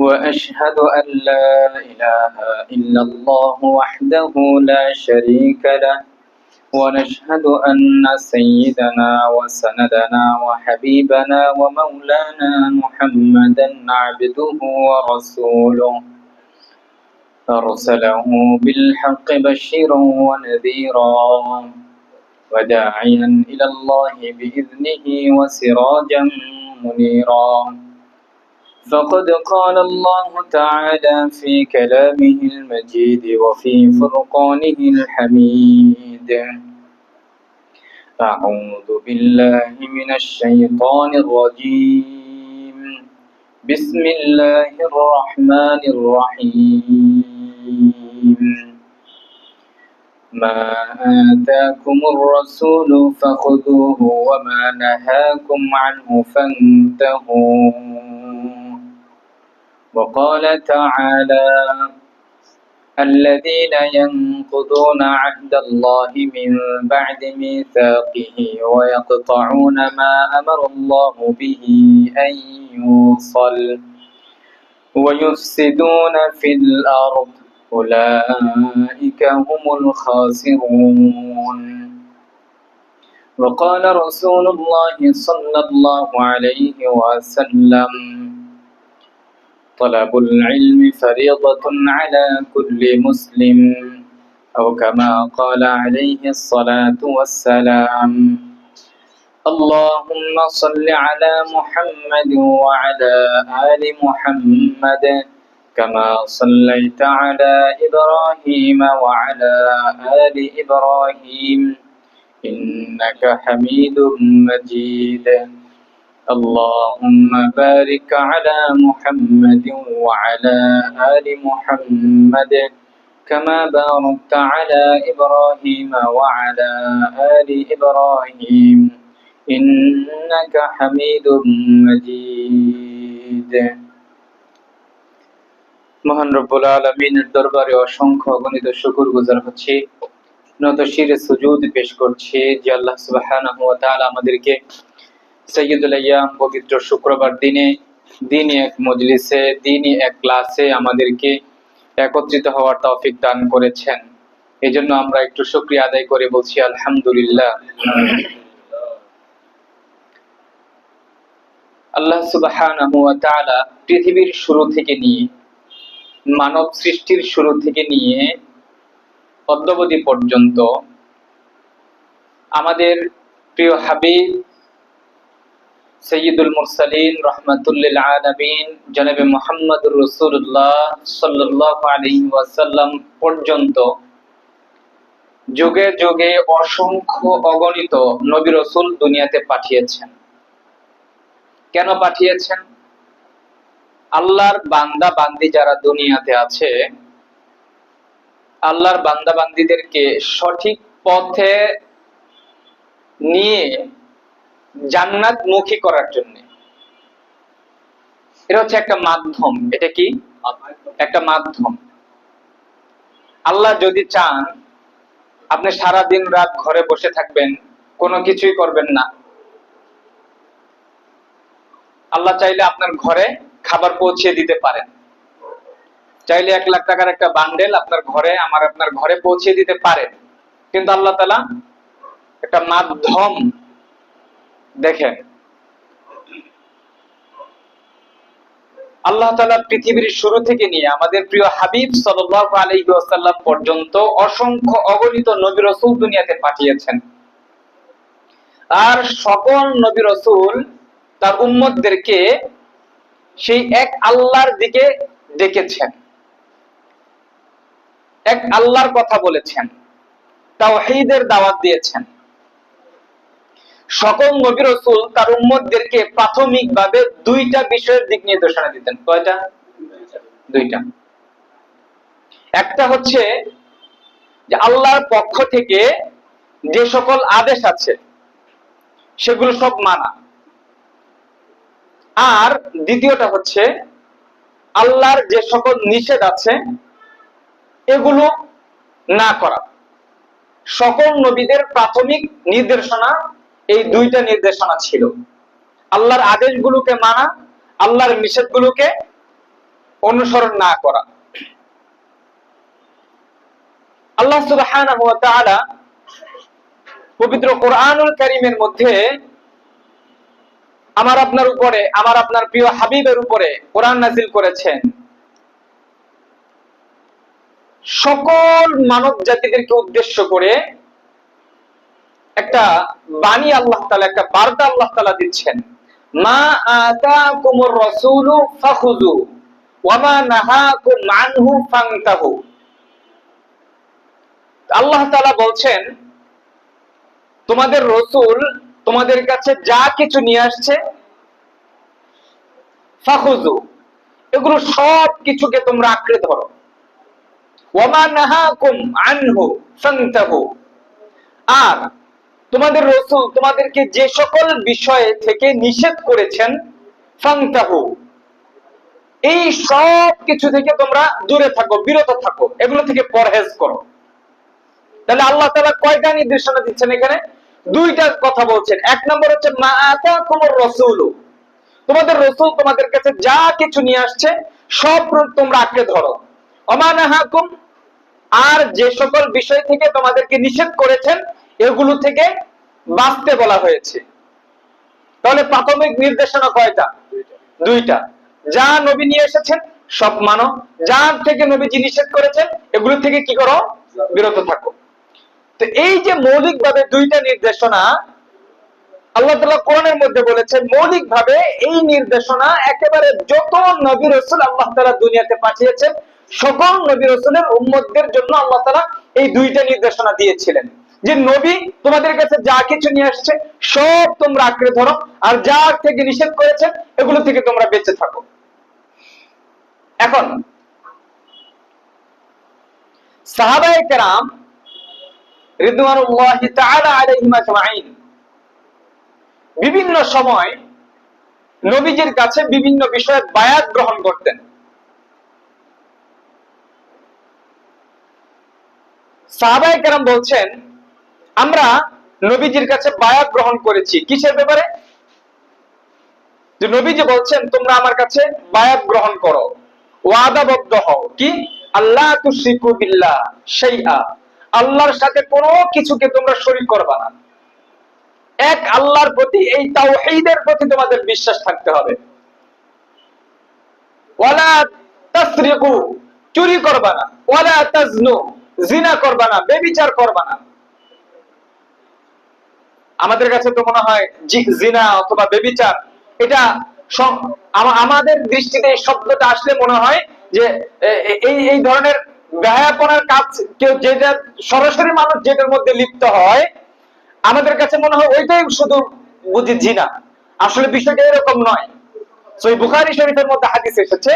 وأشهد أن لا إله إلا الله وحده لا شريك له ونشهد أن سيدنا وسندنا وحبيبنا ومولانا محمدا عبده ورسوله. أرسله بالحق بشيرا ونذيرا وداعيا إلى الله بإذنه وسراجا منيرا. فقد قال الله تعالى في كلامه المجيد وفي فرقانه الحميد. أعوذ بالله من الشيطان الرجيم. بسم الله الرحمن الرحيم. ما آتاكم الرسول فخذوه وما نهاكم عنه فانتهوا. وقال تعالى الذين ينقضون عهد الله من بعد ميثاقه ويقطعون ما أمر الله به أن يوصل ويفسدون في الأرض أولئك هم الخاسرون. وقال رسول الله صلى الله عليه وسلم طلب العلم فريضة على كل مسلم أو كما قال عليه الصلاة والسلام اللهم صل على محمد وعلى آل محمد كما صليت على إبراهيم وعلى آل إبراهيم إنك حميد مجيد. اللهم بارك على محمد وعلى آل محمد كما باركت على إبراهيم وعلى آل إبراهيم إنك حميد مجيد মহান রব্বুল আলমিনের দরবারে অসংখ্য অগণিত শুকুর গুজার হচ্ছে নত শিরে সুজুদ পেশ করছে যে আল্লাহ সুবহানাহু ওয়া তাআলা আমাদেরকে সৈয়দুল পবিত্র শুক্রবার দিনে দিনই এক মজলিসে দিনই এক ক্লাসে আমাদেরকে একত্রিত হওয়ার তৌফিক দান করেছেন। এই জন্য আমরা একটু শুক্রিয়া আদায় করে বলছি, আলহামদুলিল্লাহ। আল্লাহ তাআলা পৃথিবীর শুরু থেকে নিয়ে, মানব সৃষ্টির শুরু থেকে নিয়ে, অদ্যবধি পর্যন্ত আমাদের প্রিয় হাবিব সৈয়দুল মুরসালিন রহমাতুল্লিল আলামিন জনাবে মোহাম্মদুর রসুল্লাহ সাল্লাহ আলাইহি ওয়াসাল্লাম পর্যন্ত যুগে যুগে অসংখ্য অগণিত নবী রসুল দুনিয়াতে পাঠিয়েছেন। কেন পাঠিয়েছেন? আল্লাহর বান্দা বান্দি যারা দুনিয়াতে আছে, আল্লাহর বান্দা বান্দিদেরকে সঠিক পথে নিয়ে জান্নাত মুখী করার জন্য। এটা হচ্ছে একটা মাধ্যম। এটা কি? একটা মাধ্যম। আল্লাহ যদি চান, আপনি সারা দিন রাত ঘরে বসে থাকবেন, কোনো কিছুই করবেন না। আল্লাহ চাইলে আপনার ঘরে খাবার পৌঁছে দিতে পারেন। চাইলে এক লাখ টাকার একটা বান্ডেল আপনার ঘরে, আমার আপনার ঘরে পৌঁছে দিতে পারেন। কিন্তু আল্লাহ তালা একটা মাধ্যম দেখেন। আল্লাহ তালা পৃথিবীর শুরু থেকে নিয়ে আমাদের প্রিয় হাবিব সাল্লাহ আলহিউসাল্লাম পর্যন্ত অসংখ্য অগণিত নবী রসুল দুনিয়াতে পাঠিয়েছেন। আর সকল নবী রসুল তার উম্মতদেরকে সেই এক আল্লাহর দিকে ডেকেছেন। এক আল্লাহর কথা বলেছেন। তাওহীদের দাওয়াত দিয়েছেন। সকল নবী রসুল তার উম্মতদেরকে প্রাথমিকভাবে দুইটা বিষয়ের দিক নির্দেশনা দিতেন। কয়টা? দুইটা। একটা হচ্ছে যে আল্লাহর পক্ষ থেকে যে সকল আদেশ আছে, সেগুলো সব মানা। আর দ্বিতীয়টা হচ্ছে আল্লাহর যে সকল নিষেধ আছে, এগুলো না করা। সকল নবীদের প্রাথমিক নির্দেশনা এই দুইটা নির্দেশনা ছিল। আল্লাহর আদেশগুলোকে মানা, আল্লাহর নিষেধগুলোকে অনুসরণ না করা। আল্লাহ তাআলা পবিত্র কোরআনুল কারীমের মধ্যে আমার আপনার উপরে, আমার আপনার প্রিয় হাবিবের উপরে কোরআন নাজিল করেছেন। সকল মানব জাতিদেরকে উদ্দেশ্য করে একটা বাণী আল্লাহ তাআলা, একটা বার্তা আল্লাহ তাআলা দিচ্ছেন। মা আতাকুমুর রাসূলু ফাখুযু, ওয়া মা নাহাকুম আনহু ফান্তাহু। আল্লাহ তাআলা বলছেন, তোমাদের রসুল তোমাদের কাছে যা কিছু নিয়ে আসছে ফাখুজু এগুলো সব কিছুকে তোমরা আঁকড়ে ধরো। ওয়ামা নাহাকুম আনহু ফান্তাহু। আর তোমাদের রসুল তোমাদেরকে যে সকল বিষয়ে থেকে নিষেধ করেছেন, ফান্তাহু। এই সব কিছু থেকে তোমরা দূরে থাকো, বিরত থাকো, এগুলো থেকে পরহেজ করো। তাহলে আল্লাহ তাআলা কয়টা নির্দেশনা দিচ্ছেন এখানে? দুইটা কথা বলছেন। এক নম্বর হচ্ছে, মা আতা কুমুর রসুল। তোমাদের রসুল তোমাদের কাছে যা কিছু নিয়ে আসছে, সব তোমরা আঁকড়ে ধরো। অমানাহাকুম আর যে সকল বিষয় থেকে তোমাদেরকে নিষেধ করেছেন এগুলো থেকে বাঁচতে বলা হয়েছে। তাহলে প্রাথমিক নির্দেশনা কয়টা? দুইটা। যা নবী নিয়ে এসেছেন, সব মানো। যার থেকে নবীজি নিষেধ করেছেন, এগুলো থেকে কি করো? বিরত থাকো। তো এই যে মৌলিকভাবে দুইটা নির্দেশনা, আল্লাহ তাআলা কোরআনের মধ্যে বলেছেন, মৌলিকভাবে এই নির্দেশনা একেবারে যত নবী রাসূল আল্লাহ তাআলা দুনিয়াতে পাঠিয়েছেন, সকল নবী রাসূলের উম্মতদের জন্য আল্লাহ তাআলা এই দুইটা নির্দেশনা দিয়েছিলেন। যে নবী তোমাদের কাছে যা কিছু নিয়ে আসছে, সব তোমরা আঁকড়ে ধরো। আর যা থেকে নিষেধ করেছেন এগুলো থেকে তোমরা বেঁচে থাকো। এখন, সাহাবায়ে কেরাম বিভিন্ন সময় নবীজির কাছে বিভিন্ন বিষয়ে বায়াত গ্রহণ করতেন। সাহাবায়ে কেরাম বলছেন আমরা নবীজির কাছে বায়াত গ্রহণ করেছি। কিসের ব্যাপারে? যে নবীজি বলছেন, তোমরা আমার কাছে বায়াত গ্রহণ করো। ওয়াদাবদ্ধ হও। কি? আল্লাহ তুশরিকু বিল্লাহ শাইআ। আল্লাহর সাথে কোনো কিছুকে তোমরা শরীক করবা না। এক, আল্লাহর প্রতি, এই তাওহীদের প্রতি তোমাদের বিশ্বাস থাকতে হবে। ওয়ালা তাসরিকু, চুরি করবা না। ওয়ালা তাজনু, জিনা করবা না, বেবিচার করবা না। আমাদের কাছে তো মনে হয় জিনা অথবা বেবিচার, এটা আমাদের দৃষ্টিতে এই শব্দটা আসলে মনে হয় যে এই এই ধরনের ব্যয়াপনার কাজ কেউ যেটা সরাসরি মানুষ যেটার মধ্যে লিপ্ত হয়, আমাদের কাছে মনে হয় ওইটাই শুধু বুঝি জিনা। আসলে বিষয়টা এরকম নয়। সই বুখারী শরীফের মধ্যে হাদিস এসেছে,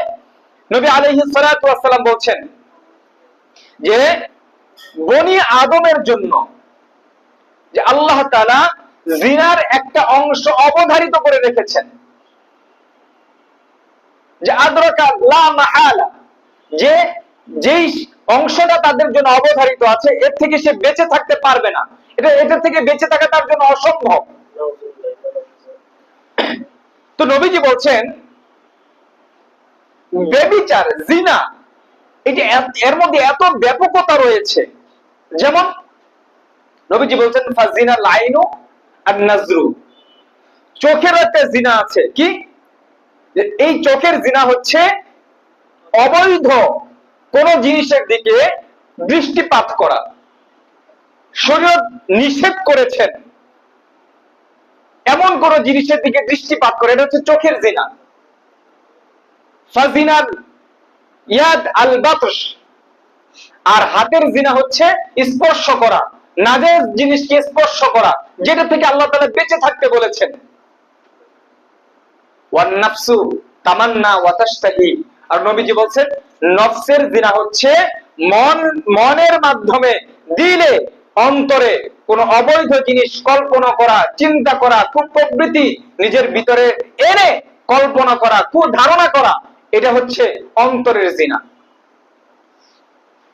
নবী সালাতু সালাম বলছেন যে, বনি আদমের জন্য যে আল্লাহ তাআলা জিনার একটা অংশ অবধারিত করে রেখেছেন। যে আদ্রকা লা যে যেই অংশটা তাদের জন্য অবধারিত আছে, এর থেকে সে বেঁচে থাকতে পারবে না। এটা এটা থেকে বেঁচে থাকা তার জন্য অসম্ভব। তো নবীজি বলছেন বেবিচার জিনা যে এর মধ্যে এত ব্যাপকতা রয়েছে। যেমন নবীজি বলছেন, ফাজিনা লাইনু আর নাজরু। চোখের একটা জিনা আছে। কি? এই চোখের জিনা হচ্ছে অবৈধ কোন জিনিসের দিকে দৃষ্টিপাত করা। শরীয়ত নিষেধ করেছেন এমন কোন জিনিসের দিকে দৃষ্টিপাত করে, এটা হচ্ছে চোখের জিনা। ফাজিনাল ইয়াদ আল বাতশ। আর হাতের জিনা হচ্ছে স্পর্শ করা। নাজেজ জিনিসকে স্পর্শ করা, যেটা থেকে আল্লাহ তাআলা বেঁচে থাকতে বলেছেন। ওয়ান নাফসু তামান্না ওয়া তাশতাহি। আর নবীজি বলছেন, নফসের জিনা হচ্ছে মন, মনের মাধ্যমে দিলে অন্তরে কোন অবৈধ জিনিস কল্পনা করা, চিন্তা করা খুব কুপ্রবৃত্তি নিজের ভিতরে এনে কল্পনা করা কু ধারণা করা, এটা হচ্ছে অন্তরের জিনা।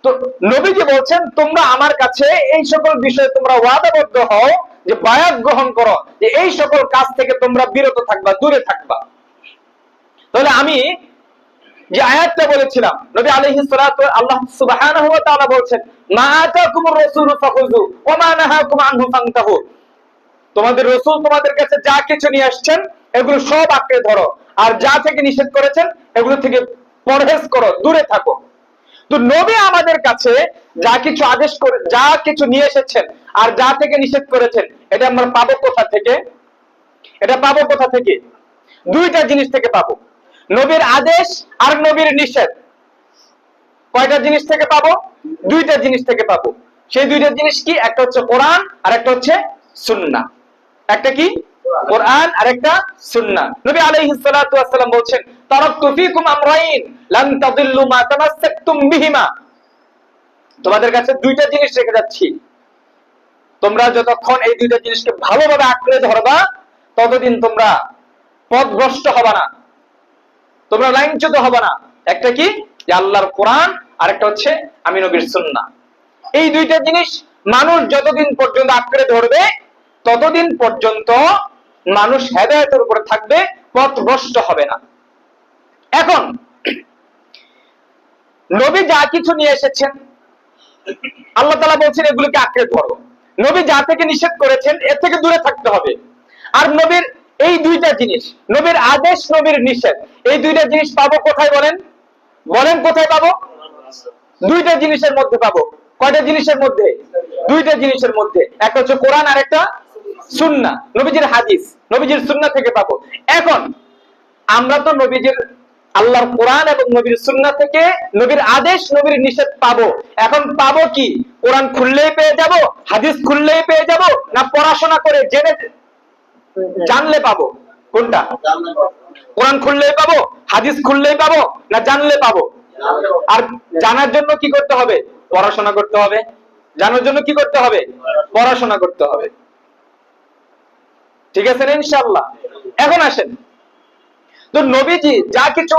তো নবীজি বলছেন, তোমরা আমার কাছে এই সকল বিষয়ে তোমরা ওয়াদাবদ্ধ হও, যে বায়াত গ্রহণ করো, যে এই সকল কাজ থেকে তোমরা বিরত থাকবা, দূরে থাকবা। তাহলে আমি যে আয়াতটা বলেছিলাম, নবী আলাইহিস সালাতু আল্লাহ সুবহানাহু ওয়া তাআলা বলছেন, মা আতাকুমুর রাসূলু ফাখুযু ওয়া মা নাহাকুম আনহু ফান্তাহু। তোমাদের রাসূল তোমাদের কাছে যা কিছু নিয়ে আসছেন, এগুলো সব আঁকড়ে ধরো। আর যা থেকে নিষেধ করেছেন, এগুলো থেকে পরহেজ করো, দূরে থাকো। তো নবী আমাদের কাছে যা কিছু আদেশ করে, যা কিছু নিয়ে এসেছেন আর যা থেকে নিষেধ করেছেন, এটা আমরা পাবো কোথা থেকে? এটা পাবো কোথা থেকে? দুইটা জিনিস থেকে পাবো। নবীর আদেশ আর নবীর নিষেধ। কয়টা জিনিস থেকে পাবো? দুইটা জিনিস থেকে পাবো। সেই দুইটা জিনিস কি? একটা হচ্ছে কোরআন আর একটা হচ্ছে সুন্না একটা কি? কোরআন আর একটা সুন্নাহ। নবী আলাইহিস সালাতু ওয়াসসালাম বলছেন, তারাকতু ফীকুম আমরাইন, লান তাদিল্লু মা তামাসসাকতুম বিহিমা। তোমাদের কাছে দুইটা জিনিস রেখে যাচ্ছি। তোমরা যতক্ষণ এই দুইটা জিনিসকে ভালোভাবে আঁকড়ে ধরবা, ততদিন তোমরা পথভ্রষ্ট হবে না। তোমরা লাইনচ্যুত হবে না। একটা কি? যে আল্লাহর কোরআন আর একটা হচ্ছে আমি নবীর সুন্নাহ। এই দুইটা জিনিস মানুষ যতদিন পর্যন্ত আঁকড়ে ধরবে, ততদিন পর্যন্ত মানুষ হেদায়তের উপরে থাকবে পথভ্রষ্ট হবে না। এখন, নবী যা কিছু নিয়ে এসেছেন, আল্লাহ তালা বলছেন এগুলোকে আঁকড়ে ধরো। নবী যা থেকে নিষেধ করেছেন, এর থেকে দূরে থাকতে হবে। আর নবীর এই দুইটা জিনিস, নবীর আদেশ, নবীর নিষেধ, এই দুইটা জিনিস পাবো কোথায় বলেন? বলেন কোথায় পাবো? দুইটা জিনিসের মধ্যে পাবো। কয়টা জিনিসের মধ্যে? দুইটা জিনিসের মধ্যে। একটা হচ্ছে কোরআন আর একটা সুন্না নবীজির হাদিস, নবীজির সুন্না থেকে পাবো। এখন, আমরা তো নবীজির আল্লাহর কোরআন এবং নবীর সুন্না থেকে নবীর আদেশ, নবীর নিষেধ পাবো। এখন পাবো কি? কোরআন খুললেই পেয়ে যাব, হাদিস খুললেই পেয়ে যাব, না পড়াশোনা করে জেনে জানলে পাবো? কোনটা? কোরআন খুললেই পাবো, হাদিস খুললেই পাবো, না জানলে পাবো? আর জানার জন্য কি করতে হবে? পড়াশোনা করতে হবে। জানার জন্য কি করতে হবে? পড়াশোনা করতে হবে। ঠিক আছে না ইনশাআল্লাহ? এখন আসেন। তো নবীজি যা কিছু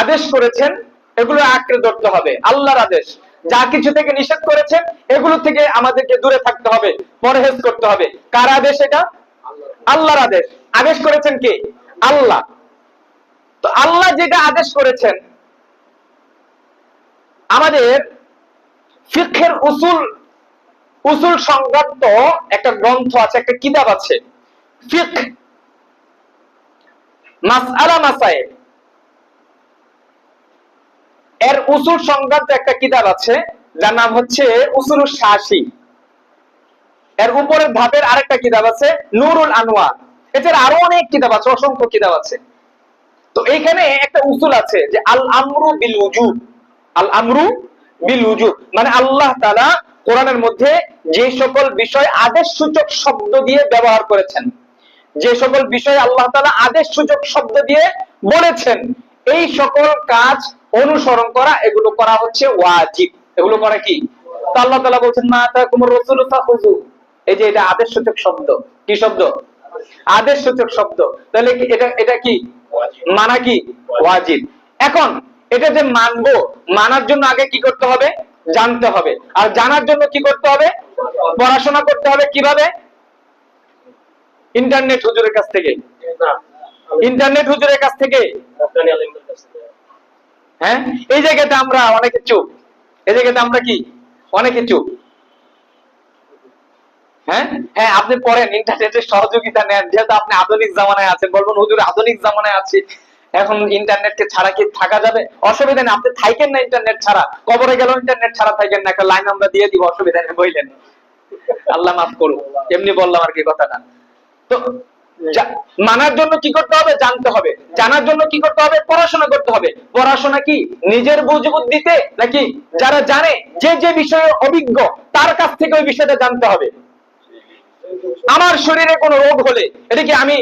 আদেশ করেছেন, এগুলো আঁকড়ে ধরতে হবে। আল্লাহর আদেশ। যা কিছু থেকে নিষেধ করেছেন, এগুলো থেকে আমাদেরকে দূরে থাকতে হবে, পরহেজ করতে হবে। কার আদেশ এটা? আল্লাহর আদেশ। আদেশ করেছেন কে? আল্লাহ। তো আল্লাহ যেটা আদেশ করেছেন, আমাদের ফিকহের উসুল উসুল সংক্রান্ত একটা গ্রন্থ আছে, একটা কিতাব আছে। ফিক। মাসআলা মাসাইল এর উসুল সংক্রান্ত একটা কিতাব আছে, যার নাম হচ্ছে উসুল শাসি। এর উপরের ধাপের আরেকটা কিতাব আছে, নুরুল আনোয়ার এছাড়া আরও অনেক কিতাব আছে, অসংখ্য কিতাব আছে। তো এখানে একটা উসুল আছে যে, আল আমরু বিল উজুব আল আমরু বিল উজুব মানে আল্লাহ তাআলা কোরআনের মধ্যে যে সকল বিষয় আদেশ সূচক শব্দ দিয়ে ব্যবহার করেছেন। যে সকল বিষয় আল্লাহ তাআলা আদেশ সূচক শব্দ দিয়ে বলেছেন, এই সকল কাজ অনুসরণ করা, এগুলো করা হচ্ছে ওয়াজিব। এগুলো করা কি? তো আল্লাহ তাআলা বলছেন, মা তাকুমুর রাসূলু ফাখুযু। এই যে এটা আদেশ, সূচক, শব্দ। কি শব্দ? আদেশ, সূচক, শব্দ। তাহলে এটা এটা কি? মানা কি? ওয়াজিব। এখন এটা যে মানবো, মানার জন্য আগে কি করতে হবে? জানতে হবে। আর জানার জন্য কি করতে হবে? পড়াশোনা করতে হবে। কীভাবে? ইন্টারনেট হুজুরের কাছ থেকে। ইন্টারনেট হুজুরের কাছ থেকে? হ্যাঁ? এই জায়গাতে আমরা অনেকে চুপ। এই জায়গাতে আমরা কি? অনেকে চুপ। হ্যাঁ? হ্যাঁ আপনি পড়েন ইন্টারনেটের সহযোগিতা নেন। যেহেতু আপনি আধুনিক জামানায় আছেন বলবেন হুজুর আধুনিক জামানায় আছি। এখন ইন্টারনেটকে ছাড়া কি থাকা যাবে? অসুবিধা নেই আপনি থাকেন না ইন্টারনেট ছাড়া। কবরে গেল ইন্টারনেট ছাড়া থাকেন না। একটা লাইন আমরা দিয়ে দিব অসুবিধা নেই বললেন আল্লাহ মাফ করুন এমনি বললাম আর কি কথাটা। তো মানার জন্য কি করতে হবে? জানতে হবে। জানার জন্য কি করতে হবে? পড়াশোনা করতে হবে। পড়াশোনা কি? নিজের বুঝ বুদ্ধিতে নাকি যারা জানে যে যে বিষয়ে অভিজ্ঞ তার কাছ থেকে ওই বিষয়টা জানতে হবে। আমার শরীরে কোনো রোগ হলে এটা কি আমি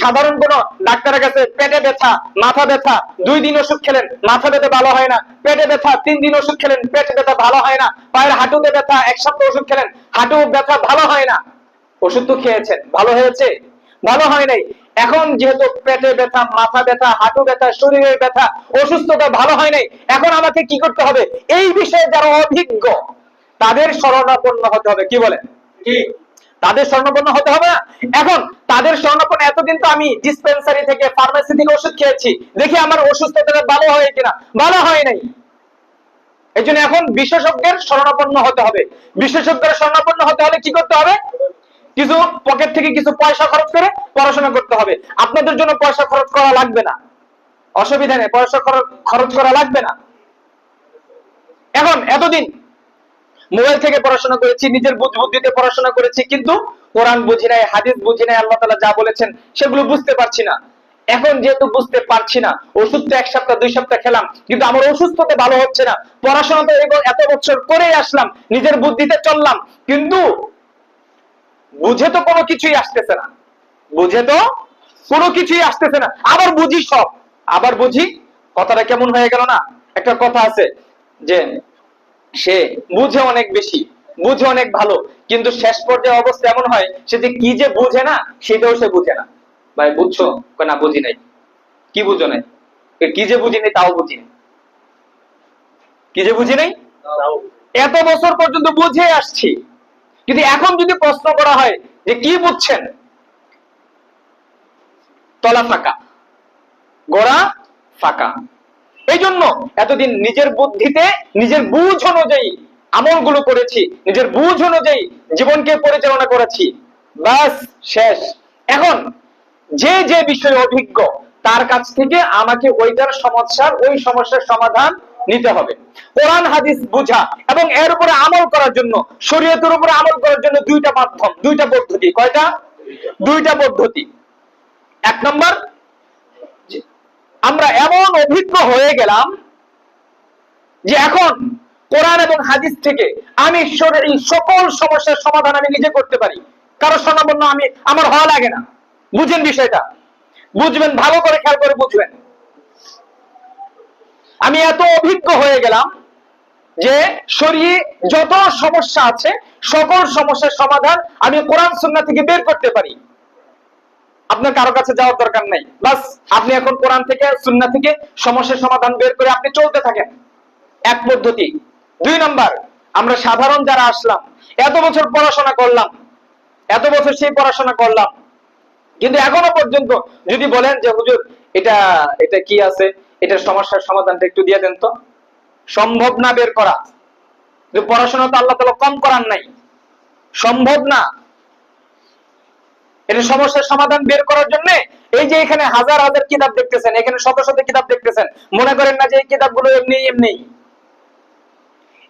সাধারণ কোন ডাক্তারের কাছে পেটে ব্যথা মাথা ব্যথা দুই দিন ওষুধ খেলেন মাথা ব্যথা ভালো হয় না পেটে ব্যথা তিন দিন ওষুধ খেলেন পেটে ব্যথা ভালো হয় না পায়ের হাঁটুতে ব্যথা এক সপ্তাহ ওষুধ খেলেন হাঁটু ব্যথা ভালো হয় না ওষুধ তো খেয়েছেন। ভালো হয়েছে? ভালো হয় নাই। এখন যেহেতু পেটে ব্যথা মাথা ব্যথা হাঁটু ব্যথা শরীরের ব্যথা অসুস্থতা ভালো হয় নাই এখন আমাকে কি করতে হবে? এই বিষয়ে যারা অভিজ্ঞ তাদের শরণাপন্ন হতে হবে। কি বলেন? কি তাদের স্বর্ণপন্ন হতে হবে না? এখন তাদের স্বর্ণপন্ন এতদিন তো আমি ডিসপেন্সারি থেকে ফার্মেসি থেকে ওষুধ খেয়েছি। দেখি আমার অসুস্থতা ভালো হয় কিনা? ভালো হয় নাই। এই জন্য এখন বিশেষজ্ঞের স্বর্ণাপন্ন হতে হবে। বিশেষজ্ঞের স্বর্ণাপন্ন হতে হলে কি করতে হবে? কিছু পকেট থেকে কিছু পয়সা খরচ করে পড়াশোনা করতে হবে। আপনাদের জন্য পয়সা খরচ করা লাগবে না। অসুবিধা নেই, পয়সা খরচ- করা লাগবে না। এখন এতদিন মোবাইল থেকে পড়াশোনা করেছি, নিজের বুদ্ধ বুদ্ধিতে পড়াশোনা করেছি, কিন্তু কোরআন বুঝি নাই, হাদিস বুঝি নাই, আল্লাহ তালা যা বলেছেন সেগুলো বুঝতে পারছি না। এখন যেহেতু বুঝতে পারছি না, ওষুধ তো এক সপ্তাহ, দুই সপ্তাহ খেলাম, কিন্তু আমার অসুস্থতা ভালো হচ্ছে না। পড়াশোনা তো এত বছর করে আসলাম, নিজের বুদ্ধিতে চললাম, কিন্তু বুঝে তো কোনো কিছুই আসতেছে না। বুঝে তো কোনো কিছুই আসতেছে না। আবার বুঝি সব। আবার বুঝি কথাটা কেমন হয়ে গেল না? একটা কথা আছে যে সে বুঝে অনেক বেশি বুঝে অনেক ভালো কিন্তু শেষ পর্যায়ে অবস্থা এমন হয় সে যে কি যে বুঝে না সেটাও সে বুঝে না। ভাই বুঝছ? না বুঝি নাই। কি বুঝো নাই? কি যে বুঝি নাই তাও বুঝি নাই। কি যে বুঝি নাই। এত বছর পর্যন্ত বুঝে আসছি। কিন্তু এখন যদি প্রশ্ন করা হয় যে কি বুঝছেন? তলা ফাঁকা। গোড়া ফাঁকা। এই জন্য এতদিন নিজের বুদ্ধিতে, নিজের বুঝ অনুযায়ী আমলগুলো করেছি, নিজের বুঝ অনুযায়ী জীবনকে পরিচালনা করেছি। বাস শেষ। এখন যে যে বিষয়ে অভিজ্ঞ, তার কাছ থেকে আমাকে ওইটার সমস্যার, ওই সমস্যার সমাধান নিতে হবে। কোরআন, হাদিস বুঝা এবং এর উপরে আমল করার জন্য, শরীয়তের উপরে আমল করার জন্য দুইটা মাধ্যম, দুইটা পদ্ধতি। কয়টা? দুইটা পদ্ধতি। এক নম্বর আমরা এমন অভিজ্ঞ হয়ে গেলাম যে এখন কোরআন এবং হাদিস থেকে আমি এই সকল সমস্যার সমাধান আমি নিজে করতে পারি। কারও স্বর্ণাপন্ন আমি, আমার হওয়া লাগে না। বুঝেন বিষয়টা? বুঝবেন, ভালো করে খেয়াল করে বুঝবেন। আমি এত অভিজ্ঞ হয়ে গেলাম যে শরীরে যত সমস্যা আছে, সকল সমস্যার সমাধান আমি কোরআন, সুন্নাহ থেকে বের করতে পারি। আপনার কারও কাছে যাওয়ার দরকার নাই। বাস, আপনি এখন কোরআন থেকে, সুন্নাহ থেকে সমস্যার সমাধান বের করে আপনি চলতে থাকেন। এক পদ্ধতি। দুই নম্বর, আমরা সাধারণ যারা আসলাম, এত বছর পড়াশোনা করলাম, এত বছর সেই পড়াশোনা করলাম। কিন্তু এখনও পর্যন্ত যদি বলেন যে, হুজুর, এটা এটা কি আছে? এটার সমস্যার সমাধানটা একটু দিয়ে দেন তো। সম্ভব না বের করা। যে পড়াশোনা তো আল্লাহ তালা কম করার নাই। সম্ভব না। এটা সমস্যার সমাধান বের করার জন্য এই যে এখানে হাজার হাজার কিতাব দেখতেছেন, এখানে শত শত কিতাব দেখতেছেন, মনে করেন না যে এই কিতাবগুলো এমনি এমনি।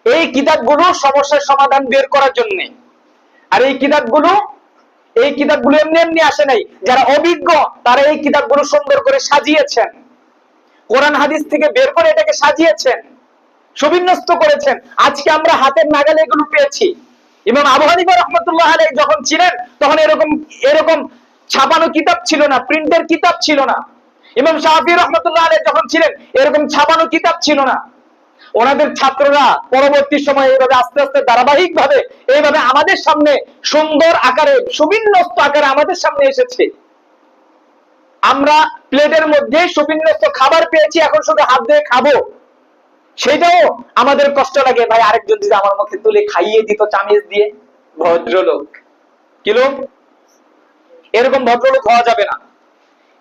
এই কিতাবগুলো সমস্যার সমাধান বের করার জন্য। আর এই কিতাবগুলো এই কিতাবগুলো এমনি এমনি আসে নাই। যারা অভিজ্ঞ, তারা এই কিতাবগুলো সুন্দর করে সাজিয়েছেন। কোরআন হাদিস থেকে বের করে এটাকে সাজিয়েছেন। সুবিন্যস্ত করেছেন। আজকে আমরা হাতের নাগালে এগুলো পেয়েছি। ইমাম আবু হানিফা রহমতুল্লাহ আলাই যখন ছিলেন, তখন এরকম এরকম ছাপানো কিতাব ছিল না, প্রিন্টের কিতাব ছিল না। ইমাম শাহি রহমতুল্লাহ আলাই যখন ছিলেন, এরকম ছাপানো কিতাব ছিল না। ওনাদের ছাত্ররা পরবর্তী সময়ে এইভাবে আস্তে আস্তে ধারাবাহিক ভাবে এইভাবে আমাদের সামনে সুন্দর আকারে, সুবিন্যস্ত আকারে আমাদের সামনে এসেছে। আমরা প্লেটের মধ্যে সুবিন্যস্ত খাবার পেয়েছি, এখন শুধু হাত দিয়ে খাব। সেটাও আমাদের কষ্ট লাগে। ভাই, আরেকজন যদি আমার মুখে তুলে খাইয়ে দিত চামিচ দিয়ে, ভদ্রলোক। কি লোক? এরকম ভদ্রলোক হওয়া যাবে না।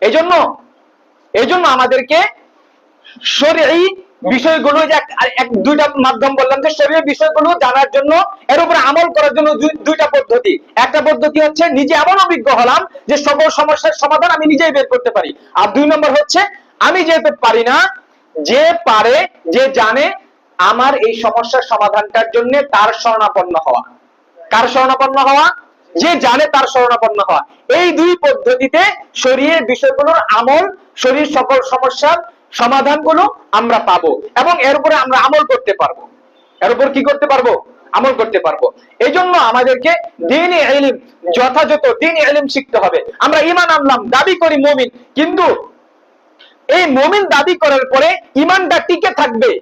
এই জন্য এই জন্য আমাদেরকে শরীর বিষয়গুলো যে এক- দুইটা মাধ্যম বললাম যে শরীরের বিষয়গুলো জানার জন্য, এর উপরে আমল করার জন্য দুইটা পদ্ধতি। একটা পদ্ধতি হচ্ছে, নিজে এমন অভিজ্ঞ হলাম যে সকল সমস্যার সমাধান আমি নিজেই বের করতে পারি। আর দুই নম্বর হচ্ছে, আমি যেহেতু পারি না যে পারে, যে জানে, আমার এই সমস্যার সমাধানটার জন্য তার শরণাপন্ন হওয়া। কার শরণাপন্ন হওয়া? যে জানে তার শরণাপন্ন হওয়া। এই দুই পদ্ধতিতে শরীরের বিষয়গুলোর আমল, শরীর সকল সমস্যার সমাধানগুলো আমরা পাবো এবং এর উপরে আমরা আমল করতে পারব। এর উপর কি করতে পারব? আমল করতে পারব। এই জন্য আমাদেরকে দিন এলিম যথাযথ দিন এলিম শিখতে হবে। আমরা ইমান আনলাম, দাবি করি মমিন, কিন্তু এই মমিন দাবি করার পরে ইমানটা টিকে থাকবে।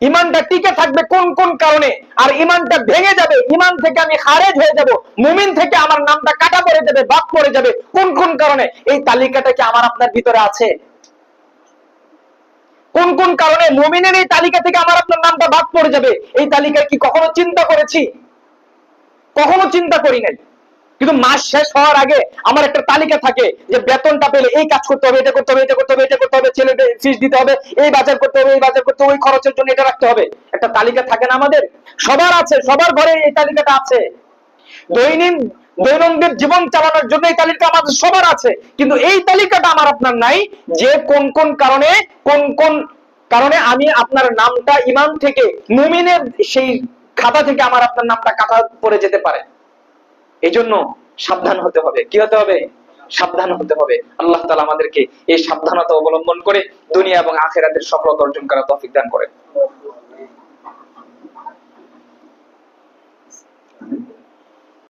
ইমানটা টিকে থাকবে কোন কোন কারণে? আর ইমানটা ভেঙে যাবে, ইমান থেকে আমি খারেজ হয়ে যাব, মুমিন থেকে আমার নামটা কাটা পড়ে যাবে, বাদ পড়ে যাবে, কোন কোন কারণে? এই তালিকাটা কি আমার আপনার ভিতরে আছে? কোন কোন কারণে? মুমিনের এই তালিকা থেকে আমার আপনার নামটা বাদ পড়ে যাবে। এই তালিকা কি কখনো চিন্তা করেছি? কখনো চিন্তা করি নাই। কিন্তু মাস শেষ হওয়ার আগে আমার একটা তালিকা থাকে যে বেতনটা পেলে এই কাজ করতে হবে, এটা করতে হবে, এটা করতে হবে, এটা করতে হবে, ছেলেদের ফিস দিতে হবে, এই বাজার করতে হবে, এই বাজার করতে হবে, ওই খরচের জন্য এটা রাখতে হবে। একটা তালিকা থাকে না আমাদের? সবার আছে, সবার ঘরে এই তালিকাটা আছে। দৈনিক দৈনন্দিন জীবন চালানোর জন্য এই তালিকা আমাদের সবার আছে। কিন্তু এই তালিকাটা আমার আপনার নাই যে কোন কোন কারণে, কোন কোন কারণে আমি আপনার নামটা ইমান থেকে, মুমিনের সেই খাতা থেকে আমার আপনার নামটা কাটা পড়ে যেতে পারে। এই জন্য সাবধান হতে হবে। কি হতে হবে? সাবধান হতে হবে। আল্লাহ তালা আমাদেরকে এই সাবধানতা অবলম্বন করে দুনিয়া এবং আখেরাতের সফলতা অর্জন করা তফিক দান করে